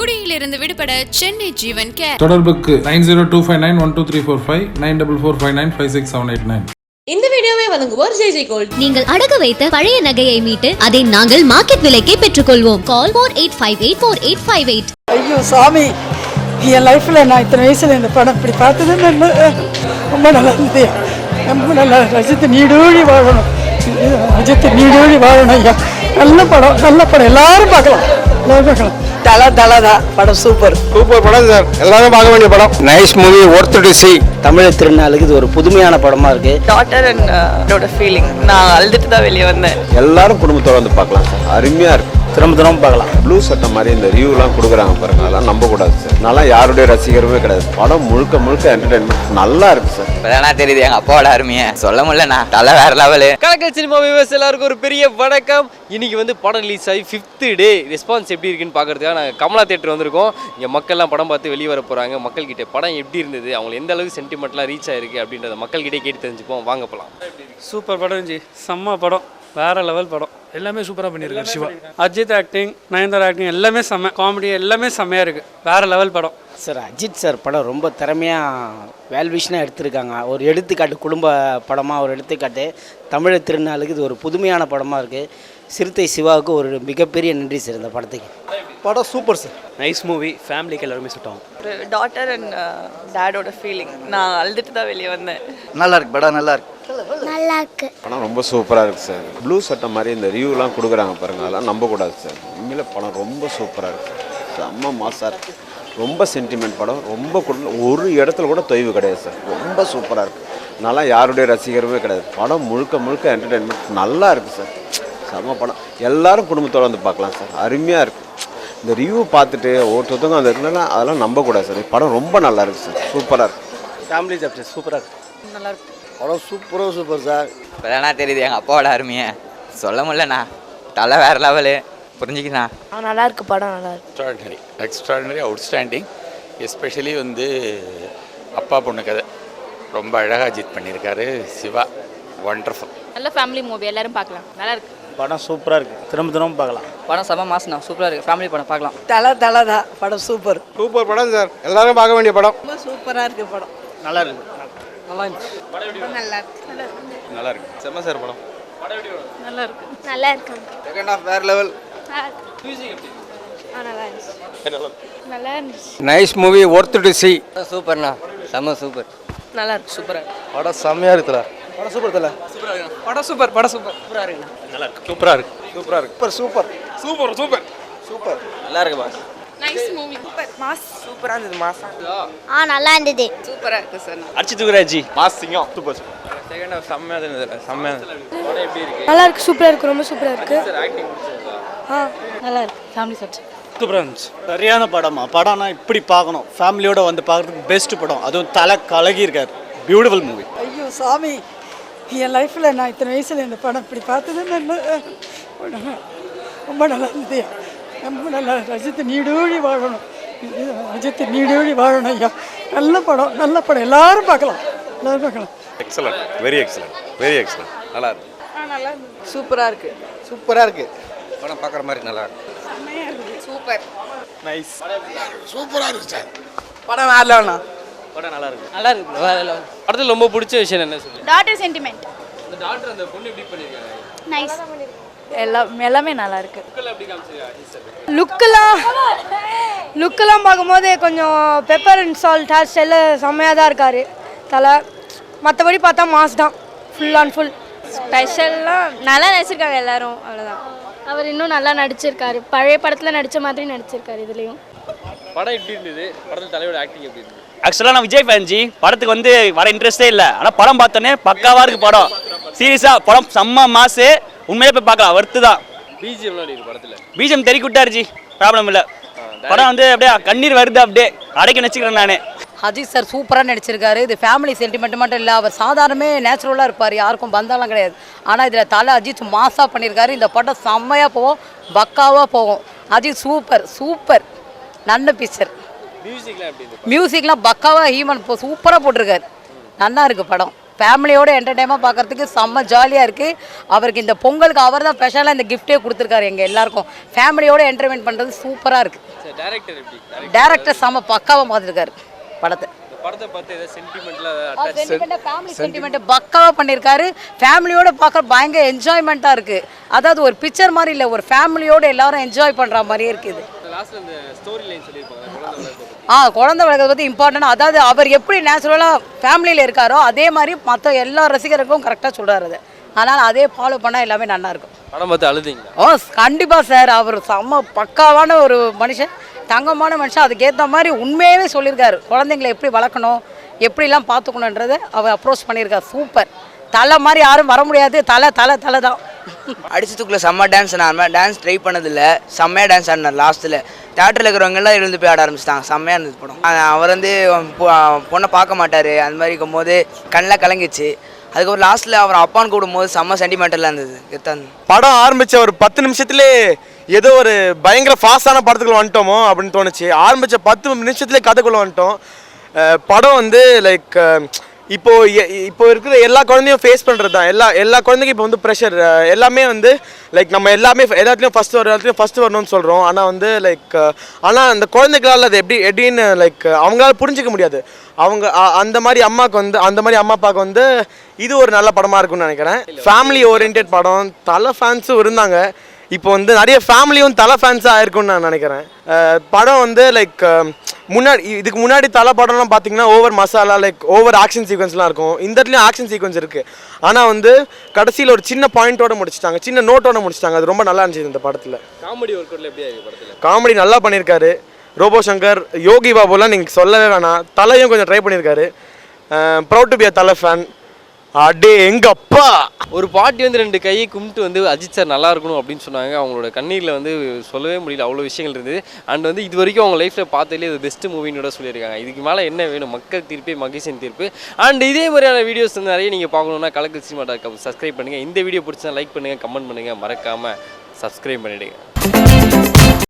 குடியிலிருந்து விடுபட சென்னை ஜீவன் கேர். தொடர்புக்கு nine zero two five nine one two three four five nine double four five nine five six seven eight nine. இந்த வீடியோவை வழங்குவோர் Jai Jai gold. நீங்கள் அடகு வைத்த பழைய நகையை மீட்டு அதை நாங்கள் மார்க்கெட் விலைக்கே பெற்றுக்கொள்வோம். Call four eight five eight four eight five eight. ஐயோ சாமி. என் லைஃப்பில் நான் இத்தனை வயசில் இந்த படம் இப்படி பார்த்தது நல்ல ரொம்ப நல்லா இருந்தது ரொம்ப நல்லா ரஜித் நீடூழி வாழணும். ரஜித் நீடூழி வாழணும் ஐயா. நல்ல படம் நல்ல படம். எல்லாரும் பார்க்கலாம். எல்லாரும் பார்க்கலாம். தலை தலை தான் படம் சூப்பர். சூப்பர் படம் சார். எல்லாரும் பார்க்க வேண்டிய படம். Nice movie worth to see Tamil திருநாளுக்கு இது ஒரு புதுமையான படமா இருக்கு. டாட்டர் அண்ட் ஃபீலிங் நான் அழுதுட்டு தான் வெளியே வந்தேன். எல்லாரும் குடும்பத்தோட வந்து பார்க்கலாம் சார். அருமையா இருக்கு. திரும்ப திரும்ப பார்க்கலாம். ப்ளூ சட்டை மாதிரி இந்த ரிவ்யூலாம் கொடுக்குறாங்க பாருங்க. அதெல்லாம் நம்ப கூடாது சார் நல்லா யாருடைய ரசிகருமே கிடையாது. படம் முழுக்க முழுக்க என்டர்டைன்மெண்ட் நல்லா இருக்கு சார் இப்பதானா தெரியுது எங்க அப்பாவோட அருமையை. சொல்ல முடியலண்ணா. தலை வேற லெவலு கலக்கல் சினிமா வியூவர்ஸ் எல்லாருக்கும் ஒரு பெரிய வணக்கம். இன்னைக்கு வந்து படம் ரிலீஸ் ஆகி ஃபிஃப்த்து டே ரெஸ்பான்ஸ் எப்படி இருக்குன்னு பார்க்கறதுக்காக நாங்கள் கமலா தேட்டர் வந்திருக்கோம். இங்கே மக்கள்லாம் படம் பார்த்து வெளியே வர போகிறாங்க மக்கள்கிட்ட படம் எப்படி இருந்தது? அவங்களுக்கு எந்த அளவுக்கு சென்டிமெண்ட்லாம் ரீச் ஆயிருக்கு அப்படின்றத மக்கள்கிட்டே கேட்டு தெரிஞ்சுப்போம். வாங்க போகலாம் சூப்பர் படம் ஜி. செம்ம படம். வேற லெவல் படம். எல்லாமே சூப்பராக பண்ணியிருக்காரு சிவா. அஜித் ஆக்டிங் நயன்தாரா ஆக்டிங் எல்லாமே செம்ம காமெடி எல்லாமே செம்மையாக இருக்கு. வேற லெவல் படம். சார் அஜித் சார் படம் ரொம்ப திறமையாக வேல்விஷனாக எடுத்திருக்காங்க. ஒரு எடுத்துக்காட்டு குடும்ப படமாக ஒரு எடுத்துக்காட்டு. தமிழ் திருநாளுக்கு இது ஒரு புதுமையான படமாக இருக்குது சிறுத்தை சிவாவுக்கு ஒரு மிகப்பெரிய நன்றி சார் இந்த படத்துக்கு. படம் சூப்பர் சார். நைஸ் மூவி ஃபேமிலிக்கு எல்லாருமே சுட்டாங்க ஒரு டாட்டர் அண்ட் டேடோட ஃபீலிங் நான் அழுதுட்டு தான் வெளியே வந்தேன். நல்லா இருக்கு படம் நல்லா இருக்கு. நல்லா இருக்கு படம் ரொம்ப சூப்பராக இருக்கு சார். ப்ளூ சட்டை மாதிரி இந்த ரிவ்யூலாம் கொடுக்குறாங்க பாருங்க அதெல்லாம் நம்ப கூடாது சார். உண்மையில படம் ரொம்ப சூப்பராக இருக்கு. செம்ம மாசா இருக்கு. ரொம்ப சென்டிமெண்ட் படம் ரொம்ப குடு- ஒரு இடத்துல கூட தொய்வு கிடையாது சார். ரொம்ப சூப்பராக இருக்கு. நல்லா யாருடைய ரசிகருமே கிடையாது. படம் முழுக்க முழுக்க என்டர்டைன்மெண்ட் நல்லா இருக்கு சார். செம்ம படம். எல்லாரும் குடும்பத்தோட வந்து பார்க்கலாம் சார். அருமையாக இருக்கு. இந்த ரிவ்யூ பார்த்துட்டு ஒருத்தவங்க அந்த இல்லைன்னா அதெல்லாம் நம்பக்கூடாது சார். படம் ரொம்ப நல்லா இருக்கு சார். சூப்பராக இருக்கு. ஃபேமிலி சாப்டர் சூப்பராக இருக்கு. படம் சூப்பராக சூப்பர் சார் இப்பதானா தெரியுது எங்க அப்பாவோட அருமையை. சொல்ல முடியலண்ணா. தலை வேற லெவலு புரிஞ்சுக்கண்ணா நல்லா இருக்கு படம் நல்லா இருக்கு. எக்ஸ்ட்ராடினரி எக்ஸ்ட்ராடினரி அவுட்ஸ்டாண்டிங் எஸ்பெஷலி வந்து அப்பா பொண்ணு கதை. ரொம்ப அழகாக அஜித் பண்ணியிருக்காரு. சிவா ஒண்டர்ஃபுல் நல்ல ஃபேமிலி மூவி எல்லாரும் பார்க்கலாம். நல்லா இருக்கு. படம் சூப்பராக இருக்குது திரும்ப திரும்ப பார்க்கலாம். படம் செம்ம மாசனா சூப்பராக இருக்கு. ஃபேமிலி படம் பார்க்கலாம். தலை தலை தான். படம் சூப்பர் சூப்பர் படம் சார் எல்லாரும் பார்க்க வேண்டிய படம். ரொம்ப சூப்பராக இருக்கு படம். நல்லா இருக்கு. நல்லா இருக்கு. செம்ம சார் படம். நல்லா இருக்கு. நல்லா இருக்கு. செகண்ட் ஆஃப் வேற லெவல் நல்லா இருந்துச்சு. Nice movie worth to see சூப்பர்ண்ணா. செம்ம சூப்பர். நல்லா இருக்கு. சூப்பராக இருக்கு. படம் செம்மையாக இருக்குல்ல படம் சூப்பர் தல படம் சூப்பர் படம் சூப்பர். சூப்பராக இருக்கு. சூப்பராக இருக்கு. Super super. Super super. Super. நல்லா இருக்கு boss. Nice movie super mass சூப்பராக இருந்தது மாசம் ஆ நல்லா இருந்தது. சூப்பராக இருக்கு சார். அடிச்சு தூக்குறாஜி மாஸ் சிங்கம். சூப்பர். செகண்ட் ஹாஃப் செம்மையாக இருந்தது செம்மையாக படம் எப்படி இருக்கு? நல்லா இருக்கு சூப்பரா இருக்கு ரொம்ப சூப்பரா இருக்கு. சார் ஆக்டிங் ஆ நல்லா இருக்கு. ஃபேமிலி சப்ஜெக்ட் சூப்பராக இருந்துச்சு. சரியான படமா? படம்னா இப்படி பார்க்கணும். ஃபேமிலியோட வந்து பார்க்குறதுக்கு பெஸ்ட் படம். அதுவும் தலை கலகி இருக்கார். பியூட்டிஃபுல் மூவி ஐயோ சாமி. என் லைஃப்பில் நான் இத்தனை வயசில் இந்த படம் இப்படி பார்த்தது ரொம்ப நல்லா இருந்தது. ரொம்ப நல்லா ரஜித் நீடூழி வாழணும் ரஜித் நீடூழி வாழணும் ஐயா நல்ல படம் நல்ல படம் எல்லாரும் பார்க்கலாம் எல்லாரும் பார்க்கலாம் excellent very excellent very excellent நல்லா இருக்கு சூப்பராக இருக்கு சூப்பராக இருக்கு படம் பார்க்குற மாதிரி நல்லா இருக்கு சூப்பர் நைஸ் படம் வேற லெவல்ண்ணா படம் நல்லா இருக்கு நல்லா இருக்கு வேற லெவல் படத்தில் ரொம்ப பிடிச்ச விஷயம் என்ன சொல்லு டாட்டர் சென்டிமெண்ட் இந்த டாக்டர் அந்த பொண்ணு எப்படி பண்ணியிருக்காங்க நைஸ் எல்லாம் எல்லாமே நல்லா இருக்கு லுக்கெல்லாம் லுக்கெல்லாம் பார்க்கும்போது கொஞ்சம் pepper and salt hair style செம்மையாக தான் இருக்கார். தலை மற்றபடி பார்த்தா மாஸ் தான். ஃபுல் அண்ட் ஃபுல் ஸ்பெஷல்லாம் நல்லா நடிச்சிருக்காங்க எல்லாரும் அவ்வளோதான் அவர் இன்னும் நல்லா நடிச்சிருக்காரு. பழைய படத்தில் நடித்த மாதிரி நடிச்சிருக்காரு இதுலேயும். படம் எப்படி இருந்தது? படத்தில் தலையோட ஆக்டிங் எப்படி இருந்தது? ஆக்சுவலாக நான் விஜய் ஃபேன்ஜி படத்துக்கு வந்து வர இன்ட்ரெஸ்டே இல்லை. ஆனால் படம் பார்த்தோன்னே பக்காவாக இருக்கு படம். சீரியஸாக படம் செம்ம மாசு. உண்மையிலே போய் பார்க்கலாம். வர்த்து தான் பிஜிஎம் படத்தில். பிஜிஎம் விட்டாருஜி ப்ராப்ளம் இல்லை. படம் வந்து அப்படியே கண்ணீர் வருது அப்படியே. அடைக்க நச்சுக்கிறேன் நானே. அஜித் சார் சூப்பராக நடிச்சிருக்காரு. இது ஃபேமிலி சென்டிமெண்ட் மட்டும் இல்லை. அவர் சாதாரணமே நேச்சுரலாக இருப்பார். யாருக்கும் பந்தாலாம் கிடையாது. ஆனால் இதில் தலை அஜித் மாசாக பண்ணியிருக்காரு இந்த படம் செம்மையாக போகும் பக்காவாக போகும் அஜித் சூப்பர் சூப்பர் நல்ல பிக்சர் மியூசிக்லாம் பக்காவாக ஹீமன் போ சூப்பராக போட்டிருக்காரு. நல்லா இருக்கு படம். ஃபேமிலியோட என்டர்டைன்மெண்ட் பார்க்கறதுக்கு செம்ம ஜாலியாக இருக்குது அவருக்கு இந்த பொங்கலுக்கு அவர் தான் ஸ்பெஷலாக இந்த கிஃப்ட்டே கொடுத்துருக்காரு எங்கள் எல்லாருக்கும். ஃபேமிலியோட என்டர்டைன்மெண்ட் பண்ணுறது சூப்பராக இருக்குது டேரக்டர் செம்ம பக்காவாக பார்த்துருக்காரு படத்தை. பக்காவாக பண்ணியிருக்காரு ஃபேமிலியோட பார்க்க பயங்கர என்ஜாய்மெண்ட்டாக இருக்குது அதாவது ஒரு பிக்சர் மாதிரி இல்லை ஒரு ஃபேமிலியோட எல்லாரும் என்ஜாய் பண்ணுற மாதிரியே இருக்குது ஆ குழந்தை வளர்க்கறத பற்றி இம்பார்ட்டன்ட் அதாவது அவர் எப்படி நேச்சுரலாக ஃபேமிலியில் இருக்காரோ அதே மாதிரி மற்ற எல்லா ரசிகருக்கும் கரெக்டாக சொல்கிறாரு அது. அதனால் அதே ஃபாலோ பண்ணால் எல்லாமே நல்லா இருக்கும். படம் பார்த்து அழுதிங்களா? ஓ கண்டிப்பாக சார் அவர் செம்ம பக்காவான ஒரு மனுஷன். தங்கமான மனுஷன். அதுக்கேற்ற மாதிரி உண்மையாகவே சொல்லியிருக்காரு. குழந்தைங்களை எப்படி வளர்க்கணும் எப்படிலாம் பார்த்துக்கணுன்றதை அவர் அப்ரோச் பண்ணியிருக்காரு. சூப்பர். தலை மாதிரி யாரும் வர முடியாது. தலை தலை தலை தான். அடிச்சதுக்குள்ள செம்ம டான்ஸ் நான் டான்ஸ் ட்ரை பண்ணதில்ல. செம்மையாக டான்ஸ் ஆடினார் லாஸ்ட்டில் தேட்டரில் இருக்கிறவங்க எல்லாம் எழுந்து போய் ஆட ஆரம்பிச்சிட்டாங்க. செம்மையாக இருந்தது படம். அவர் வந்து பொண்ணை பார்க்க மாட்டார். அந்த மாதிரி இருக்கும்போது கண்ணில் கலங்கிச்சு அதுக்கப்புறம் லாஸ்ட்டில் அவர் அப்பான்னு கூப்பிடும்போது செம்ம சென்டிமெண்டலாக இருந்தது. கெத்தான். படம் ஆரம்பிச்ச ஒரு பத்து நிமிஷத்துலே ஏதோ ஒரு பயங்கர ஃபாஸ்டான படத்துக்குள்ள வந்துட்டோமோ அப்படின்னு தோணுச்சு. ஆரம்பிச்ச பத்து நிமிஷத்துலேயே கதைக்குள்ள வந்துட்டோம். படம் வந்து லைக் இப்போ இப்போ இருக்கிற எல்லா குழந்தையும் ஃபேஸ் பண்ணுறது தான் எல்லா எல்லா குழந்தைக்கும் இப்போ வந்து ப்ரெஷர் எல்லாமே வந்து லைக் நம்ம எல்லாமே எல்லாத்துலேயும் ஃபஸ்ட் வர எல்லாத்துலேயும் ஃபஸ்ட் வரணும்னு சொல்கிறோம் ஆனால் வந்து லைக் ஆனால் அந்த குழந்தைகளால் அது எப்படி எப்படின்னு லைக் அவங்களால புரிஞ்சிக்க முடியாது. அவங்க அ- அந்த மாதிரி அம்மாவுக்கு வந்து அந்த மாதிரி அம்மா அப்பாவுக்கு வந்து இது ஒரு நல்ல படமாக இருக்கும்னு நினைக்கிறேன். ஃபேமிலி ஓரியன்ட் படம். தலை ஃபேன்ஸும் இருந்தாங்க. இப்போ வந்து நிறைய ஃபேமிலியும் தலை ஃபேன்ஸாக ஆயிருக்கும்னு நான் நினைக்கிறேன். படம் வந்து லைக் முன்னாடி இதுக்கு முன்னாடி தலை படம்லாம் பார்த்தீங்கன்னா over masala like over action சீக்வன்ஸ்லாம் இருக்கும். இந்த இடத்துலையும் ஆக்ஷன் சீக்வன்ஸ் இருக்குது ஆனால் வந்து கடைசியில் ஒரு சின்ன பாயிண்டோட முடிச்சிட்டாங்க. சின்ன நோட்டோட முடிச்சிட்டாங்க. அது ரொம்ப நல்லா இருந்துச்சு இந்த படத்தில். காமெடி ஒர்க் காமெடி நல்லா பண்ணியிருக்காரு. ரோபோ சங்கர் யோகி பாபுலாம் நீங்கள் சொல்லவே வேணாம். தலையும் கொஞ்சம் ட்ரை பண்ணியிருக்காரு. ப்ரௌட் டு பி அ தலை ஃபேன் அடே எங்க அப்பா ஒரு பாட்டி வந்து ரெண்டு கையை கும்பிட்டு வந்து அஜித் சார் நல்லா இருக்கணும் அப்படின்னு சொன்னாங்க. அவங்களோட கண்ணீரில் வந்து சொல்லவே முடியல அவ்வளோ விஷயங்கள் இருந்தது. அண்ட் வந்து இது வரைக்கும் அவங்க லைஃப்பில் பார்த்ததுலேயே இது பெஸ்ட் மூவின்னு சொல்லியிருக்காங்க. இதுக்கு மேலே என்ன வேணும்? மக்கள் தீர்ப்பே மகிழ்ச்சியின் தீர்ப்பு. அண்ட் இதே மாதிரியான வீடியோஸ் வந்து நிறைய நீங்கள் பார்க்கணுன்னா கலக்கல் சினிமா டாட் காம் சப்ஸ்கிரைப் பண்ணுங்கள் இந்த வீடியோ பிடிச்சா லைக் பண்ணுங்கள் கமெண்ட் பண்ணுங்கள் மறக்காமல் சப்ஸ்கிரைப் பண்ணிவிடுங்க